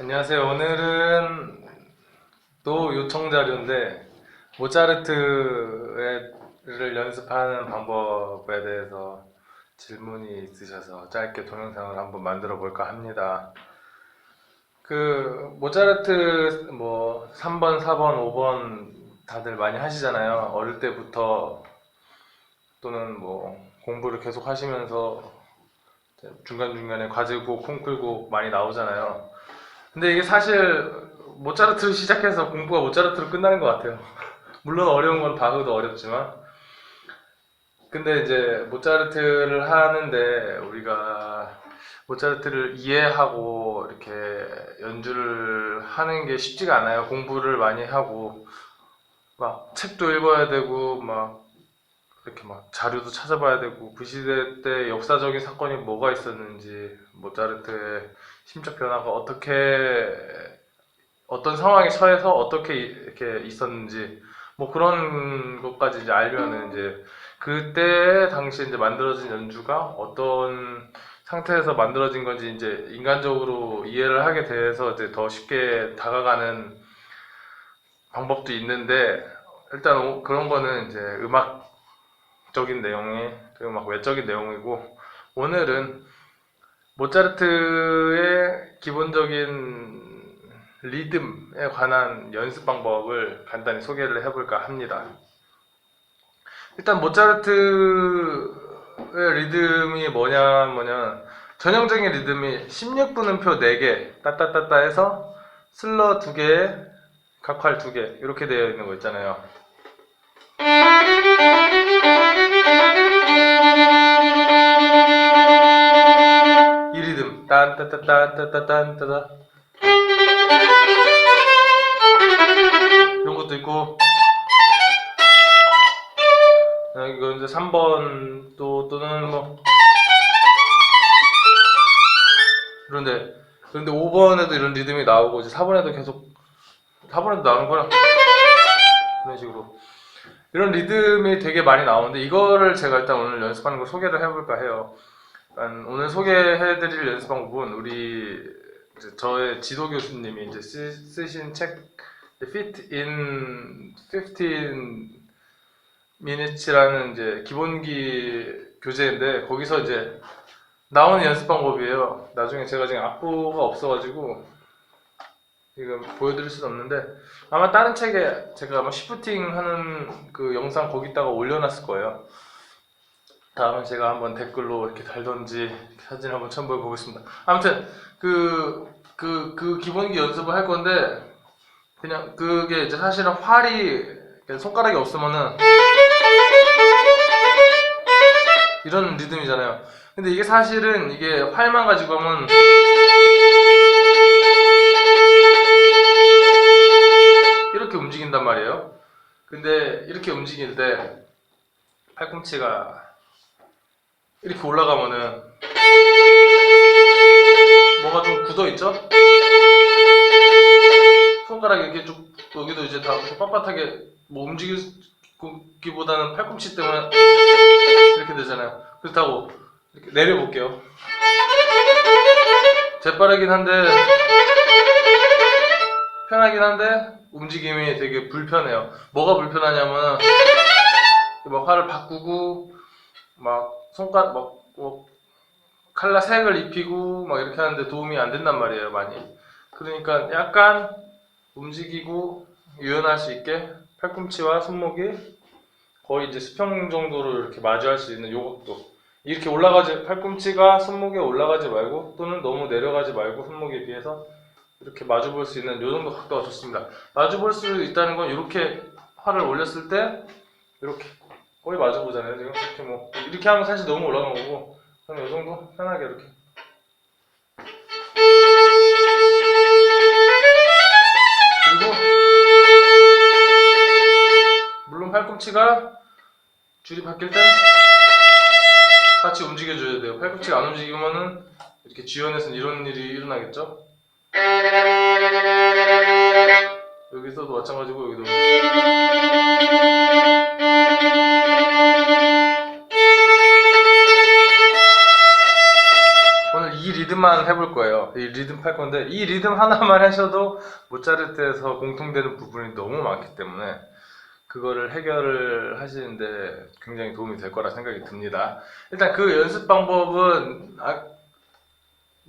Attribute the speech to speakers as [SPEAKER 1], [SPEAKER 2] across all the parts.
[SPEAKER 1] 안녕하세요. 오늘은 또 요청 자료인데 모차르트를 연습하는 방법에 대해서 질문이 있으셔서 짧게 동영상을 한번 만들어 볼까 합니다. 그 모차르트 뭐 3번, 4번, 5번 다들 많이 하시잖아요. 어릴 때부터 또는 뭐 공부를 계속 하시면서 중간중간에 과제곡, 콩쿨곡 많이 나오잖아요. 근데 이게 사실 모차르트를 시작해서 공부가 모차르트로 끝나는 것 같아요. 물론 어려운 건 바흐도 어렵지만 근데 이제 모차르트를 하는데 우리가 모차르트를 이해하고 이렇게 연주를 하는 게 쉽지가 않아요. 공부를 많이 하고 막 책도 읽어야 되고 막 이렇게 막 자료도 찾아봐야 되고 그 시대 때 역사적인 사건이 뭐가 있었는지 모차르트의 심적 변화가 어떻게 어떤 상황에 처해서 어떻게 이렇게 있었는지 뭐 그런 것까지 이제 알면은 이제 그때 당시에 이제 만들어진 연주가 어떤 상태에서 만들어진 건지 이제 인간적으로 이해를 하게 돼서 이제 더 쉽게 다가가는 방법도 있는데 일단 오- 그런 거는 이제 음악적인 내용이 음악 외적인 내용이고 오늘은 모차르트의 기본적인 리듬에 관한 연습 방법을 간단히 소개를 해볼까 합니다. 일단 모차르트의 리듬이 뭐냐 뭐냐 전형적인 리듬이 16분음표 4개 따따따따 해서 슬러 2개 각활 2개 이렇게 되어 있는 거 있잖아요. 딴따따딴따따딴따따 이런 것도 있고. 아, 이거 이제 3번 또 또는 뭐. 그런데 그런데 5번에도 이런 리듬이 나오고 이제 4번에도 계속 4번에도 나오는 거랑 그런 식으로. 이런 리듬이 되게 많이 나오는데 이거를 제가 일단 오늘 연습하는 걸 소개를 해볼까 해요. 오늘 소개해드릴 연습 방법은 우리 이제 저의 지도 교수님이 이제 쓰, 쓰신 책 Fit in 15 Minutes라는 이제 기본기 교재인데 거기서 이제 나오는 연습 방법이에요. 나중에 제가 지금 악보가 없어가지고 지금 보여드릴 수는 없는데 아마 다른 책에 제가 아마 시프팅 하는 그 영상 거기다가 올려놨을 거예요. 다음에 제가 한번 댓글로 이렇게 달던지 사진 한번 첨부해 보겠습니다. 아무튼 그 그 그 기본기 연습을 할 건데 그냥 그게 이제 사실은 활이 손가락이 없으면은 이런 리듬이잖아요. 근데 이게 사실은 이게 활만 가지고 하면 이렇게 움직인단 말이에요. 근데 이렇게 움직일 때 팔꿈치가 이렇게 올라가면은 뭐가 좀 굳어 있죠? 손가락이 이렇게 쭉 여기도 이제 다 빳빳하게 뭐 움직이기보다는 팔꿈치 때문에 이렇게 되잖아요. 그렇다고 이렇게 내려볼게요. 재빠르긴 한데 편하긴 한데 움직임이 되게 불편해요. 뭐가 불편하냐면 막 활을 바꾸고 막 손가락 막, 뭐 칼라 색을 입히고 막 이렇게 하는데 도움이 안 된단 말이에요 많이. 그러니까 약간 움직이고 유연할 수 있게 팔꿈치와 손목이 거의 이제 수평 정도로 이렇게 마주할 수 있는 요것도 이렇게 올라가지 팔꿈치가 손목에 올라가지 말고 또는 너무 내려가지 말고 손목에 비해서 이렇게 마주 볼 수 있는 요 정도 각도가 좋습니다. 마주 볼 수 있다는 건 이렇게 팔을 올렸을 때 이렇게 거의 마주 보잖아요. 지금 이렇게 뭐 이렇게 하면 사실 너무 올라간 거고 그럼 요 정도 편하게 이렇게 그리고 물론 팔꿈치가 줄이 바뀔 땐 같이 움직여줘야 돼요. 팔꿈치가 안 움직이면은 이렇게 지연해서 이런 일이 일어나겠죠? 여기서도 마찬가지고 여기도 리듬 리듬만 해볼 거예요. 이 리듬 팔 건데 이 리듬 하나만 하셔도 모차르트에서 공통되는 부분이 너무 많기 때문에 그거를 해결을 하시는데 굉장히 도움이 될 거라 생각이 듭니다. 일단 그 연습 방법은 아,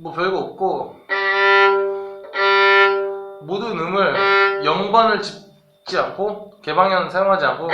[SPEAKER 1] 뭐 별거 없고 모든 음을 0번을 짚지 않고 개방현 사용하지 않고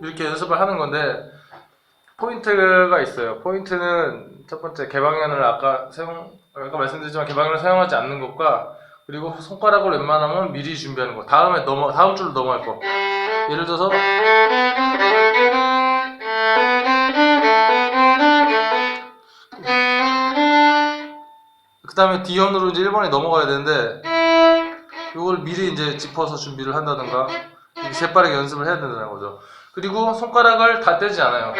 [SPEAKER 1] 이렇게 연습을 하는 건데 포인트가 있어요. 포인트는 첫 번째 개방현을 아까 사용 아까 말씀드렸지만 개방현을 사용하지 않는 것과 그리고 손가락을 웬만하면 미리 준비하는 거. 다음에 넘어 다음 줄로 넘어갈 거. 예를 들어서 그 다음에 D현으로 이제 1번에 넘어가야 되는데 이걸 미리 이제 짚어서 준비를 한다든가 이렇게 재빠르게 연습을 해야 된다는 거죠. 그리고 손가락을 다 떼지 않아요.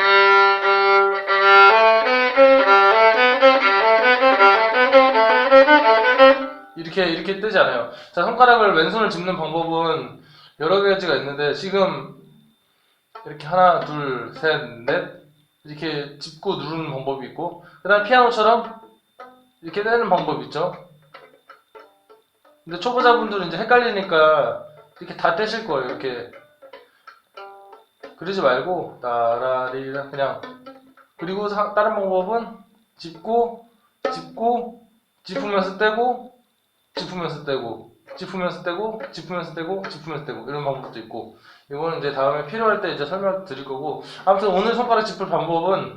[SPEAKER 1] 이렇게 이렇게 떼지 않아요. 자, 손가락을 왼손을 짚는 방법은 여러 가지가 있는데 지금 이렇게 하나, 둘, 셋, 넷 이렇게 짚고 누르는 방법이 있고 그다음 피아노처럼 이렇게 떼는 방법이 있죠. 근데 초보자분들은 이제 헷갈리니까 이렇게 다 떼실 거예요. 이렇게 그러지 말고 따라리라 그냥 그리고 사- 다른 방법은 짚고 짚고 짚으면서 떼고 짚으면서 떼고 짚으면서 떼고 짚으면서 떼고 짚으면서 떼고 이런 방법도 있고 이거는 이제 다음에 필요할 때 이제 설명 드릴 거고 아무튼 오늘 손가락 짚을 방법은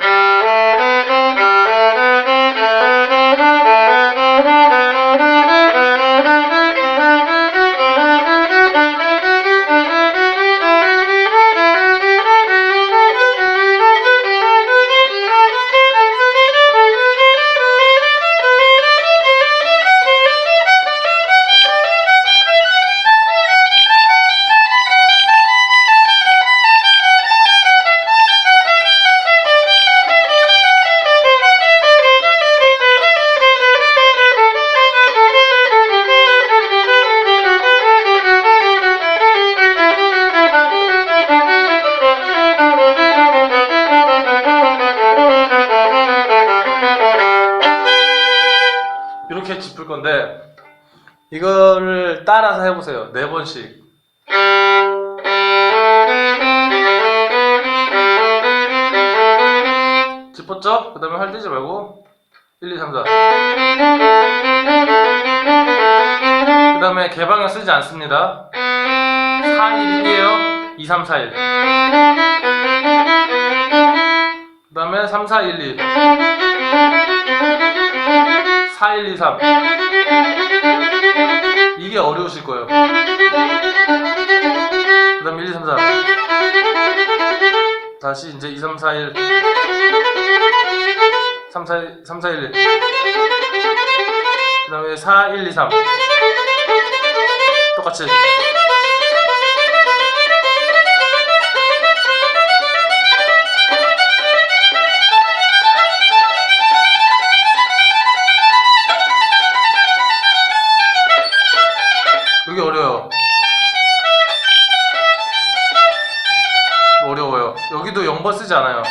[SPEAKER 1] 이거를 따라서 해보세요. 네 번씩. 짚었죠? 그 다음에 활 떼지 말고 1, 2, 3, 4. 그 다음에 개방을 쓰지 않습니다. 4, 1이에요. 2, 3, 4, 1. 그 다음에 3, 4, 1, 2. 4, 1, 2, 3. 이게 어려우실 거예요. 그 다음에 1, 2, 3, 4. 다시 이제 2, 3, 4, 1. 3, 4, 3, 4, 1, 1. 그 다음에 4, 1, 2, 3. 똑같이. 어려워요. 여기도 0번 쓰지 않아요.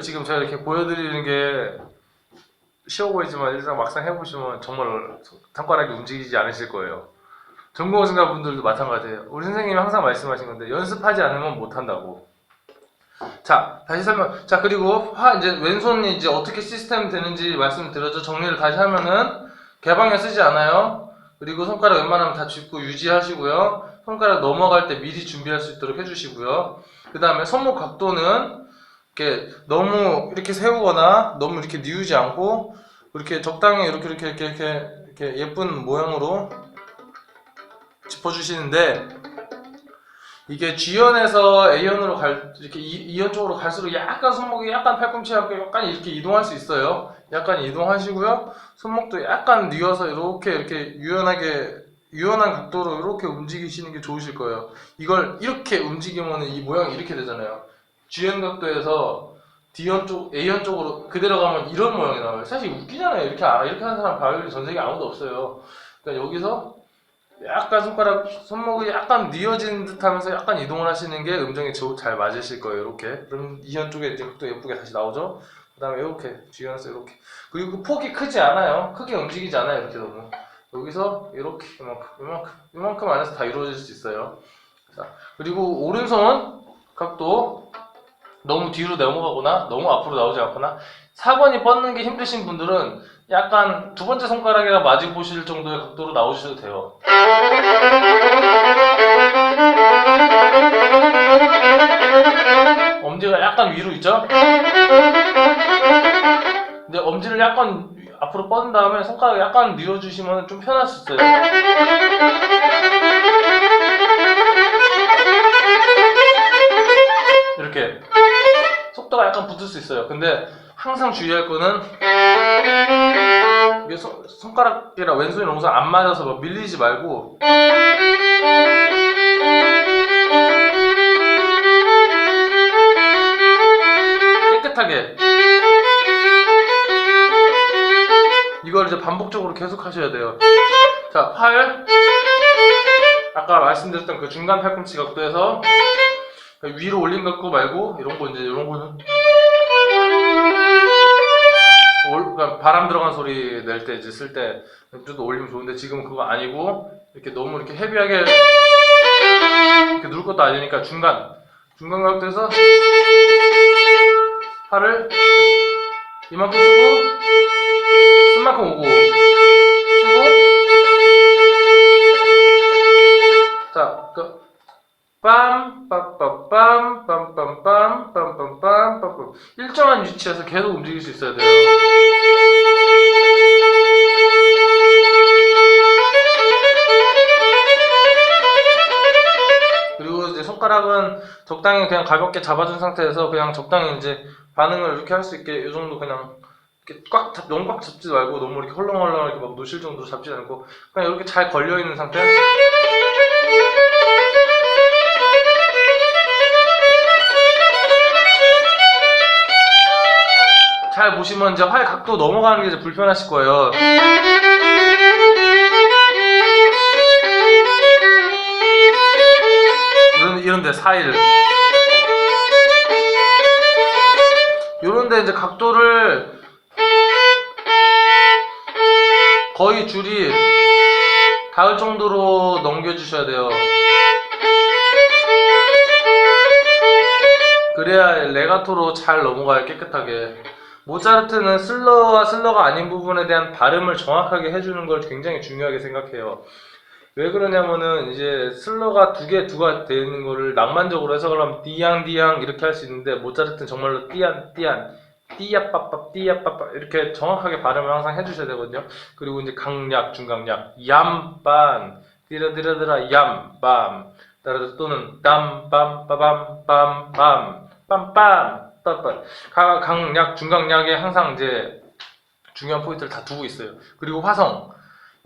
[SPEAKER 1] 지금 제가 이렇게 보여드리는 게 쉬워 보이지만 일단 막상 해보시면 정말 손가락이 움직이지 않으실 거예요. 전공의사 분들도 마찬가지예요. 우리 선생님이 항상 말씀하신 건데 연습하지 않으면 못한다고. 자, 다시 설명. 자, 그리고 화 이제 왼손이 이제 어떻게 시스템 되는지 말씀드렸죠. 정리를 다시 하면은 개방에 쓰지 않아요. 그리고 손가락 웬만하면 다 짚고 유지하시고요. 손가락 넘어갈 때 미리 준비할 수 있도록 해주시고요. 그 다음에 손목 각도는 이렇게 너무 이렇게 세우거나 너무 이렇게 뉘우지 않고 이렇게 적당히 이렇게 이렇게 이렇게 이렇게, 이렇게 예쁜 모양으로 짚어주시는데 이게 G연에서 A연으로 갈 이렇게 이- E연 쪽으로 갈수록 약간 손목이 약간 팔꿈치하고 약간 이렇게 이동할 수 있어요. 약간 이동하시고요. 손목도 약간 뉘어서 이렇게 이렇게 유연하게 유연한 각도로 이렇게 움직이시는 게 좋으실 거예요. 이걸 이렇게 움직이면 이 모양이 이렇게 되잖아요. G연 각도에서 D연 쪽, A연 쪽으로 그대로 가면 이런 모양이 나와요. 사실 웃기잖아요. 이렇게 아- 이렇게 하는 사람 바이올린 전 세계 아무도 없어요. 그러니까 여기서 약간 손가락 손목이 약간 뉘어진 듯 하면서 약간 이동을 하시는 게 음정이 저- 잘 맞으실 거예요. 이렇게 그럼 이현 쪽에 이제 각도 예쁘게 다시 나오죠. 그 다음에 이렇게 G연에서 이렇게 그리고 그 폭이 크지 않아요. 크게 움직이지 않아요. 이렇게 너무 여기서 이렇게 이만큼 이만큼 이만큼 안에서 다 이루어질 수 있어요. 자 그리고 오른손 각도 너무 뒤로 넘어가거나 너무 앞으로 나오지 않거나 4번이 뻗는 게 힘드신 분들은 약간 두 번째 손가락이랑 마주 보실 정도의 각도로 나오셔도 돼요. 엄지가 약간 위로 있죠? 근데 엄지를 약간 위- 앞으로 뻗은 다음에 손가락 약간 뉘어주시면 좀 편할 수 있어요. 속도가 약간 붙을 수 있어요. 근데 항상 주의할 거는 이게 손, 손가락이랑 왼손이 오른손 안 맞아서 막 밀리지 말고 깨끗하게 이걸 이제 반복적으로 계속 하셔야 돼요. 자, 팔 아까 말씀드렸던 그 중간 팔꿈치 각도에서 위로 올린 각도 말고 이런 거 이제 이런 거는 바람 들어간 소리 낼 때 이제 쓸 때 좀 올리면 좋은데 지금 그거 아니고 이렇게 너무 이렇게 헤비하게 이렇게 누를 것도 아니니까 중간 중간 각도에서 팔을 이만큼 쓰고 쓴 만큼 오고 쓰고 자, 그 빰, 빰빰빰, 빰빰빰, 빰빰빰, 빰빰 일정한 위치에서 계속 움직일 수 있어야 돼요. 손가락은 적당히 그냥 가볍게 잡아준 상태에서 그냥 적당히 이제 반응을 이렇게 할 수 있게 이 정도 그냥 이렇게 꽉 잡, 너무 꽉 잡지 말고 너무 이렇게 헐렁헐렁 이렇게 막 놓칠 정도로 잡지 않고 그냥 이렇게 잘 걸려 있는 상태. 잘 보시면 이제 활 각도 넘어가는 게 불편하실 거예요. 이런 이런데 사이를 요런데 이제 각도를 거의 줄이 닿을 정도로 넘겨주셔야 돼요. 그래야 레가토로 잘 넘어가요 깨끗하게. 모차르트는 슬러와 슬러가 아닌 부분에 대한 발음을 정확하게 해주는 걸 굉장히 중요하게 생각해요. 왜 그러냐면은 이제 슬러가 두 개 두가 되는 거를 낭만적으로 해석을 하면 띠양 띠양 이렇게 할 수 있는데 모차르트는 정말로 띠안 띠안 띠야빠빠 띠야빠빠 이렇게 정확하게 발음을 항상 해주셔야 되거든요. 그리고 이제 강약 중강약 얌빤 띠라띠라드라 얌빰 따라서 또는 땀빰 빠밤 빰빰 빰빰 강약 중강약에 항상 이제 중요한 포인트를 다 두고 있어요. 그리고 화성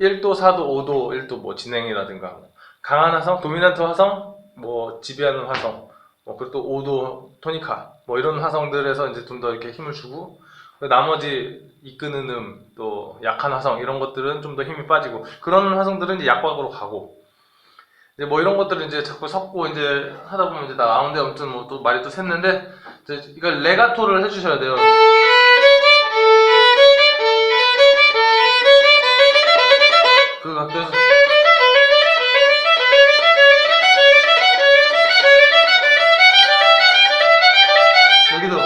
[SPEAKER 1] 1도, 4도, 5도, 1도 뭐 진행이라든가 뭐 강한 화성, 도미넌트 화성, 뭐 지배하는 화성, 뭐 그리고 또 5도 토니카 뭐 이런 화성들에서 이제 좀 더 이렇게 힘을 주고 그 나머지 이끄는 음, 또 약한 화성 이런 것들은 좀 더 힘이 빠지고 그런 화성들은 이제 약박으로 가고 이제 뭐 이런 것들을 이제 자꾸 섞고 이제 하다 보면 이제 나 나오는데 아무튼 뭐 또 말이 또 샜는데 이제 이걸 레가토를 해주셔야 돼요. 그 어떤 여기도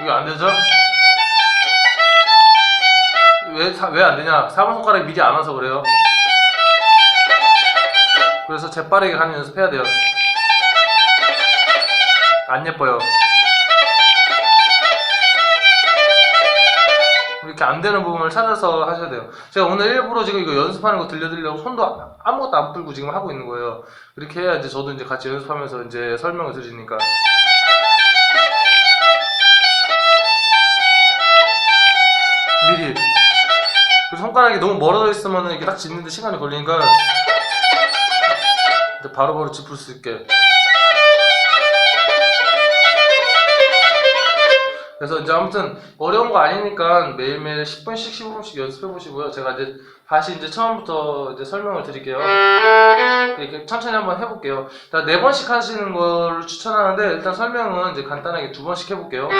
[SPEAKER 1] 이게 안 되죠? 왜왜안 되냐? 사번 손가락이 미리 안 와서 그래요. 그래서 재빠르게 하는 연습해야 돼요. 안 예뻐요. 이렇게 안 되는 부분을 찾아서 하셔야 돼요. 제가 오늘 일부러 지금 이거 연습하는 거 들려드리려고 손도 아- 아무것도 안 풀고 지금 하고 있는 거예요. 이렇게 해야 이제 저도 이제 같이 연습하면서 이제 설명을 드리니까. 미리. 그리고 손가락이 너무 멀어져 있으면 이게 딱 짚는데 시간이 걸리니까 바로바로 짚을 수 있게. 그래서 이제 아무튼 어려운 거 아니니까 매일매일 10분씩 15분씩 연습해 보시고요. 제가 이제 다시 이제 처음부터 이제 설명을 드릴게요. 이렇게 천천히 한번 해볼게요. 일단 네 번씩 하시는 걸 추천하는데 일단 설명은 이제 간단하게 두 번씩 해볼게요.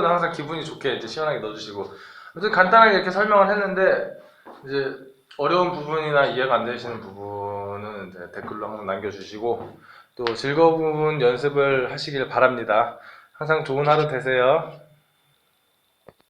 [SPEAKER 1] 코드는 항상 기분이 좋게 이제 시원하게 넣어주시고 아무튼 간단하게 이렇게 설명을 했는데 이제 어려운 부분이나 이해가 안 되시는 부분은 이제 댓글로 항상 남겨주시고 또 즐거운 연습을 하시길 바랍니다. 항상 좋은 하루 되세요.